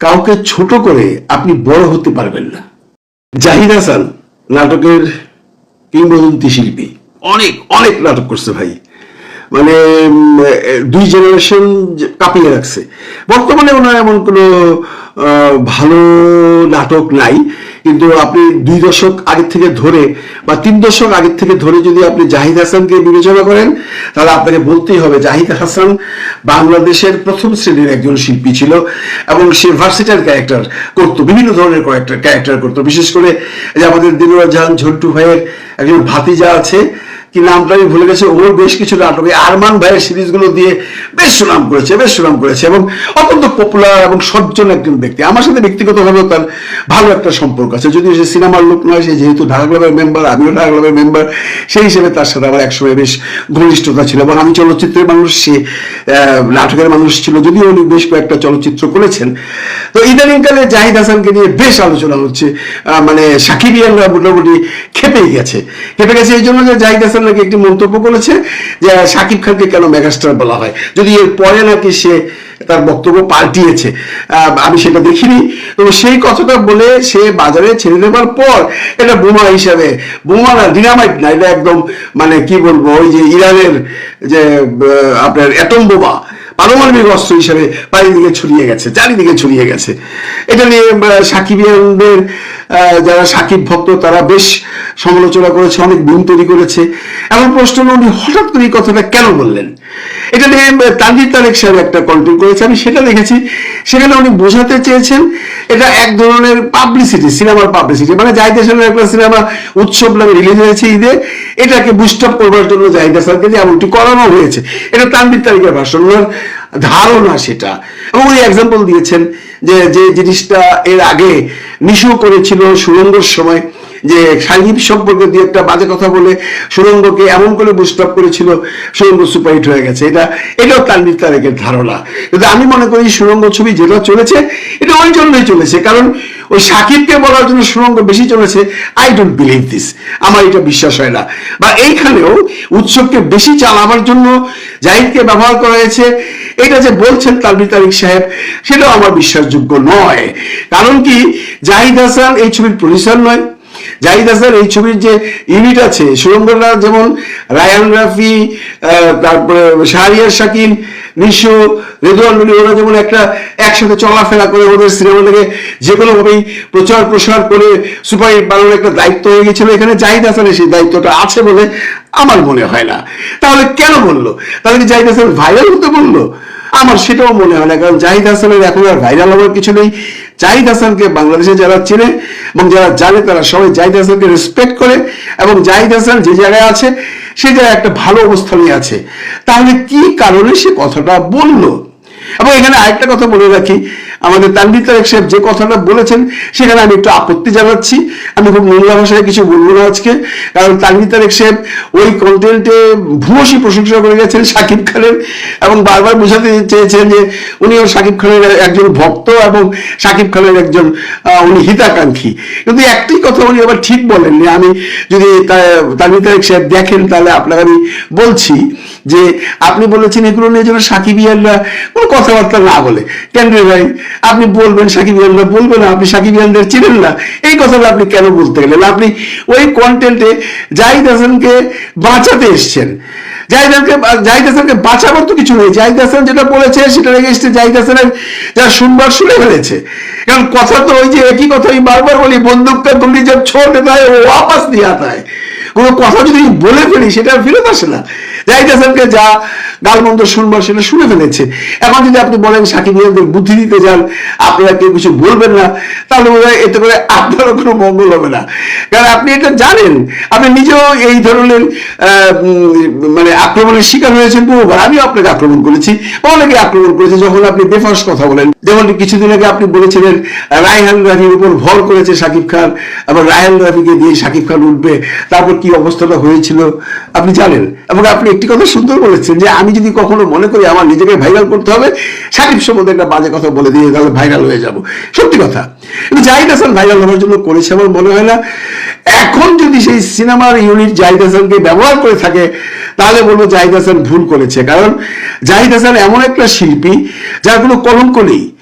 কাউকে ছোট করে আপনি বড় হতে পারবেন না। জাহিদ হাসান নাটকের কিংবদন্তি শিল্পী অনেক। অনেক নাটক করছে ভাই। মানে দুই জেনারেশন কাঁপিয়ে রাখছে। বর্তমানে ওনার এমন কোনো ভালো নাটক নাই। কিন্তু আপনি দুই দশক আগের থেকে ধরে বা তিন দশক আগের থেকে ধরে যদি আপনি জাহিদ হাসানকে বিবেচনা করেন, তাহলে আপনাকে বলতেই হবে, জাহিদ হাসান বাংলাদেশের প্রথম শ্রেণির একজন শিল্পী ছিল এবং সে ভার্সিটাল ক্যারেক্টার করতো, বিভিন্ন ধরনের ক্যারেক্টার ক্যারেক্টার করতো। বিশেষ করে যে আমাদের দিলুয়ার জাহান ঝন্টু ভাইয়ের একজন ভাতিজা আছে কি নামটা আমি ভুলে গেছি ওর বেশ কিছু নাটক। আরমান ভাইয়ের সিরিজগুলো দিয়ে বেশ সুনাম করেছে, বেশ সুনাম করেছে এবং অত্যন্ত পপুলার এবং সজ্জন একজন ব্যক্তি। আমার সাথে ব্যক্তিগতভাবেও তার ভালো একটা সম্পর্ক আছে। যদিও সে সিনেমার লোক নয়, সে যেহেতু ঢাকা ক্লাবের মেম্বার আমিও ঢাকা ক্লাবের মেম্বার সেই হিসেবে তার সাথে আমার একসময় বেশ ঘনিষ্ঠতা ছিল এবং আমি চলচ্চিত্রের মানুষ, সে নাটকের মানুষ ছিল। যদিও উনি বেশ কয়েকটা চলচ্চিত্র করেছেন। তো ইদানিংকালে জাহিদ হাসানকে নিয়ে বেশ আলোচনা হচ্ছে। মানে সাকিবিয়ানরা মোটামুটি খেপেই গেছে। খেপে গেছে এই জন্য যে জাহিদ হাসান নাকি একটি মন্তব্য করেছে যে সাকিব খানকে কেন মেগাস্টার বলা হয়? যদি এর পরে নাকি সে তার বক্তব্য পাল্টিয়েছে আমি সেটা দেখিনি। তো সেই কথাটা বলে সে বাজারে ছেড়ে দেওয়ার পর এটা বোমা হিসাবে, বোমা না ডিনামাইট না, এটা একদম মানে কি বলব, ওই যে ইরানের যে আপনার অ্যাটম বোমা পারমাণবিক অস্ত্র হিসেবে চারিদিকে ছড়িয়ে গেছে, চারিদিকে ছড়িয়ে গেছে। এটা নিয়ে সাকিবিয়ানদের যারা সাকিব ভক্ত, তারা বেশ সমালোচনা করেছে, অনেক গুণ তৈরি করেছে। এমন প্রশ্ন উনি হঠাৎ করে এই কথাটা কেন বললেন? এটা নিয়ে তানজিদ তারেক সাহেব একটা কন্টেন্ট করেছে, আমি সেটা দেখেছি। সেখানে উনি বোঝাতে চেয়েছেন, এটা এক ধরনের পাবলিসিটি সিনেমার পাবলিসিটি মানে জাহিদ হাসানের একটা সিনেমা উৎসব নামে রিলিজ হয়েছে ঈদে, এটাকে বুস্ট আপ করবার জন্য জাহিদ হাসানকে যে এমনটি করানো হয়েছে। এটা তানবির তারিখের ভাষণ ধারণা সেটা। এবং উনি এক্সাম্পল দিয়েছেন যে যে জিনিসটা এর আগে নিশু করেছিল সুরঙ্গর সময় যে সাহিব সম্পর্কে দিয়ে একটা বাজে কথা বলে সুরঙ্গকে এমন করে বুস্ট করেছিল, সুরঙ্গ সুপারহিট হয়ে গেছে। এটা, এটাও তানবির তারেকের ধারণা। কিন্তু আমি মনে করি সুরঙ্গ ছবি যেটা চলেছে, এটা ওই জন্যই চলেছে। কারণ ওই সাকিবকে বলার জন্য সুরঙ্গ বেশি চলেছে। আই ডোন্ট বিলিভ দিস আমার এটা বিশ্বাস হয় না। বা এইখানেও উৎসবকে বেশি চালাবার জন্য জাহিদকে ব্যবহার করা হয়েছে। এটা যে বলছেন তালবি তারিক সাহেব, সেটাও আমার বিশ্বাসযোগ্য নয়। কারণ কি, জাহিদ হাসান এই ছবির প্রডিউসার নয়। জাহিদ হাসান এই ছবির যে ইউনিট আছে সুরঙ্গরা যেমন, রায়ান রাফি তারপরে শাহরিয়ার শাকিল, নিশো, রেদুয়ান মনি ওরা যেমন একটা একসাথে চলাফেরা করে ওদের সিনেমাটাকে যে কোনোভাবেই প্রচার প্রসার করে সুপার হিট বানানোর একটা দায়িত্ব হয়ে গেছিল এখানে জাহিদ হাসানের সেই দায়িত্বটা আছে বলে আমার মনে হয় না। তাহলে কেন বলল? তাহলে কি জাহিদ হাসান ভাইরাল হতে বলল? আমার সেটাও মনে হয় না, কারণ জাহিদ হাসানের এখন আর ভাইরাল হওয়ার কিছু নেই। জাহিদ হাসানকে বাংলাদেশে যারা চেনে এবং যারা জানে, তারা সবাই জাহিদ হাসানকে রেসপেক্ট করে এবং জাহিদ হাসান যে জায়গায় আছে, সে জায়গায় একটা ভালো অবস্থানে আছে। তাহলে কি কারণে সে কথাটা বলল? এবং এখানে আরেকটা কথা বলে রাখি, আমাদের তানবির তারেক সাহেব যে কথাটা বলেছেন, সেখানে আমি একটু আপত্তি জানাচ্ছি। আমি খুব নোংরা ভাষায় কিছু বলব না আজকে, কারণ তানবির তারেক সাহেব ওই কন্টেন্টে ভূয়সী প্রশংসা করে গেছেন শাকিব খানের এবং বারবার বোঝাতে চেয়েছেন যে উনিও শাকিব খানের একজন ভক্ত এবং শাকিব খানের একজন উনি হিতাকাঙ্ক্ষী। কিন্তু একটি কথা উনি আবার ঠিক বলেননি আমি যদি তা- তানভীর তারেক সাহেব দেখেন, তাহলে আপনাকে আমি বলছি যে আপনি বলেছেন এগুলো নিয়ে যেন সাকিবিয়ানরা কথাবার্তা না বলে। কেন ভাই? আপনি বলবেন সাকিবিয়ানরা বলবেন না, আপনি সাকিবিয়ানদের চিনেন না। এই কথাটা আপনি কেন বলতে গেলেন? আপনি ওই কন্টেন্টে জাহিদ হাসানকে বাঁচাতে এসছেন। জাহিদ হাসানকে জাহিদ হাসানকে বাঁচাবার তো কিছু নেই। জাহিদ হাসান যেটা বলেছে সেটা এসছে জাহিদ হাসানের যারা শুনবার শুনে ফেলেছে। কারণ কথা তো ওই যে একই কথা আমি বারবার বলি বন্দুক কা গুলি জব ছোট দেয় ও ওয়াপাস দিয়ে কোনো কথা যদি বলে ফেলি, সেটা ফেরত আসে না। জাহিদ হাসানকে যা গালমন্দ শুনবার সেটা শুনে ফেলেছে। এখন যদি আপনি বলেন, সাকিব বুদ্ধি দিতে যান, আপনারা কেউ কিছু বলবেন না, তাহলে বোধ এতে করে আপনারও কোনো মঙ্গল হবে না। কারণ আপনি এটা জানেন, আপনি নিজেও এই ধরনের মানে আক্রমণের শিকার হয়েছেন বহুবার। আমিও আপনাকে আক্রমণ করেছি। অনেকে আক্রমণ করেছে যখন আপনি বেফাস কথা বলেন। যেমন কিছুদিন আগে আপনি বলেছিলেন, রায়হান রাফির উপর ভর করেছে শাকিব খান, আবার রায়হান রাফিকে দিয়ে শাকিব খান উঠবে, তারপর কি অবস্থাটা হয়েছিল, আপনি জানেন। এবং আপনি একটি কথা সুন্দর বলেছেন যে আমি যদি কখনো মনে করি আমার নিজেকে ভাইরাল করতে হবে শাকিব সম্বন্ধে একটা বাজে কথা বলে দিয়ে তাহলে ভাইরাল হয়ে যাব। সত্যি কথা। কিন্তু জাহিদ হাসান ভাইরাল হওয়ার জন্য করেছে আমার মনে হয় না। এখন যদি সেই সিনেমার ইউনিট জাহিদ হাসানকে ব্যবহার করে থাকে, তাহলে বলব জাহিদ হাসান ভুল করেছে। কারণ জাহিদ হাসান এমন একটা শিল্পী, যার কোনো কলঙ্ক নেই।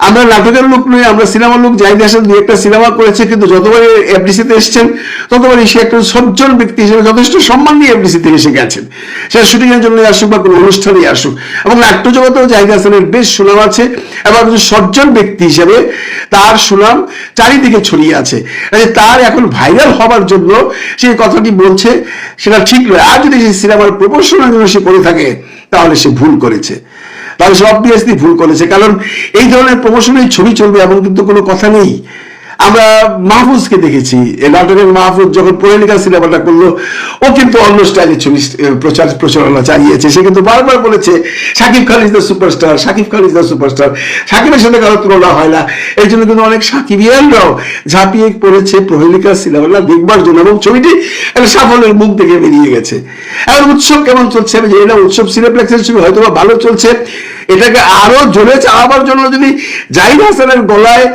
আমরা নাটকের লোক নই, আমরা সিনেমার লোক জাহিদ হাসান দুই একটা সিনেমা করেছে, কিন্তু যতবার এফডিসিতে এসেছেন ততবারই সে একটা সজ্জন ব্যক্তি হিসেবে যথেষ্ট সম্মান নিয়ে এফডিসিতে এসে গেছেন। সে শুটিং এর জন্য আসুক বা কোনো অনুষ্ঠানে আসুক। এবং নাট্য জগতেও জাহিদ হাসানের বেশ সুনাম আছে, এবং একজন সজ্জন ব্যক্তি হিসেবে তার সুনাম চারিদিকে ছড়িয়ে আছে। তার এখন ভাইরাল হবার জন্য সেই কথাটি বলছে, সেটা ঠিক নয়। আর যদি সেই সিনেমার প্রমোশনের জন্য সে করে থাকে, তাহলে সে ভুল করেছে। তাহলে সে অবভিয়াসলি ভুল করেছে। কারণ এই ধরনের প্রমোশনের ছবি চলবে এমন কিন্তু কোনো কথা নেই। আমরা মাহফুজকে দেখেছি। নাটকের মাহফুজ যখন পড়েলিকা সিনেমাটা করল, ও কিন্তু অন্য স্টাইলের ছবি প্রচার, প্রচারণা চালিয়েছে। সে কিন্তু বারবার বলেছে Shakib Khan is the superstar Shakib Khan is the superstar শাকিবের সাথে কারও তুলনা হয় না। এই জন্য কিন্তু অনেক সাকিবিয়ানরাও ঝাঁপিয়ে পড়েছে প্রহেলিকা সিনেমাটা দেখবার জন্য এবং ছবিটি একটা সাফল্যের মুখ থেকে বেরিয়ে গেছে। এখন উৎসব কেমন চলছে আমি জানি না। উৎসব সিনেপ্লেক্সের ছবি হয়তো ভালো চলছে। এটাকে আরও জোরে চালাবার জন্য যদি জাহিদ হাসানের গলায়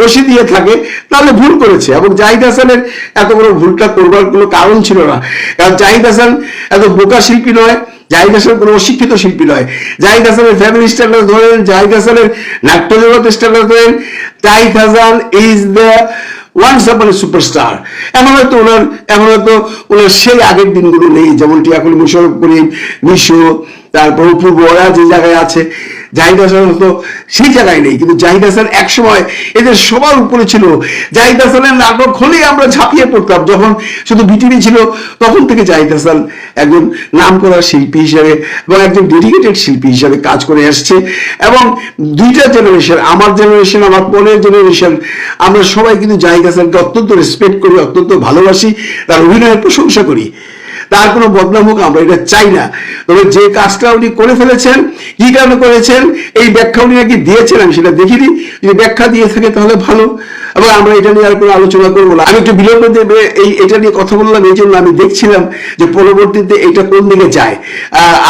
রশি দিয়ে থাকে তাহলে ভুল করেছে। এবং জাহিদ হাসানের এত বড় ভুলটা করবার কোনো কারণ ছিল না। কারণ জাহিদ হাসান এত বোকা শিল্পী নয়, জাহিদ হাসান কোনো অশিক্ষিত শিল্পী নয়। জাহিদ হাসানের ফ্যামিলি স্ট্যান্ডার্ড ধরেন, জাহিদ হাসানের নাট্য জগতের স্ট্যান্ডার্ড ধরেন, Zahid Hasan is the once upon superstar এমন হয়তো ওনার, এমন হয়তো ওনার সেই আগের দিনগুলো নেই, যেমনটি এখন মুশারফ করিম মিশো তারপর অপূর্ব ওরা যে জায়গায় আছে জাহিদ হাসান হয়তো সেই জায়গায় নেই। কিন্তু জাহিদ হাসান একসময় এদের সবার উপরে ছিল। জাহিদ হাসানের নাটক হলেই আমরা ঝাঁপিয়ে পড়তাম। যখন শুধু বিটিভি ছিল, তখন থেকে জাহিদ হাসান একজন নাম করা শিল্পী হিসেবে এবং একজন ডেডিকেটেড শিল্পী হিসাবে কাজ করে আসছে এবং দুইটা জেনারেশন আমার জেনারেশন আমার পরের জেনারেশন আমরা সবাই কিন্তু জাহিদ হাসানকে অত্যন্ত রেসপেক্ট করি, অত্যন্ত ভালোবাসি, তার অভিনয়ের প্রশংসা করি। তার কোনো বদনাম হোক আমরা এটা চাই না। তবে যে কাজটা উনি করে ফেলেছেন, কি কারণে করেছেন, এই ব্যাখ্যা উনি নাকি দিয়েছেন, আমি সেটা দেখিনি। যদি ব্যাখ্যা দিয়ে থাকে তাহলে ভালো। এবং আমরা এটা নিয়ে আর কোনো আলোচনা করব না। আমি একটু বিলম্ব দেবে এই এটা নিয়ে কথা বললাম, এই জন্য আমি দেখছিলাম যে পরবর্তীতে এটা কোন দিকে যায়।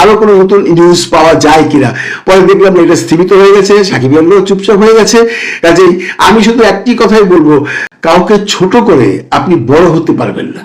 আরও কোনো নতুন নিউজ পাওয়া যায় কিনা। পরে দেখলাম এটা স্থিমিত হয়ে গেছে, সাকিব আলমও চুপচাপ হয়ে গেছে। কাজেই আমি শুধু একটি কথাই বলব, কাউকে ছোট করে আপনি বড় হতে পারবেন না।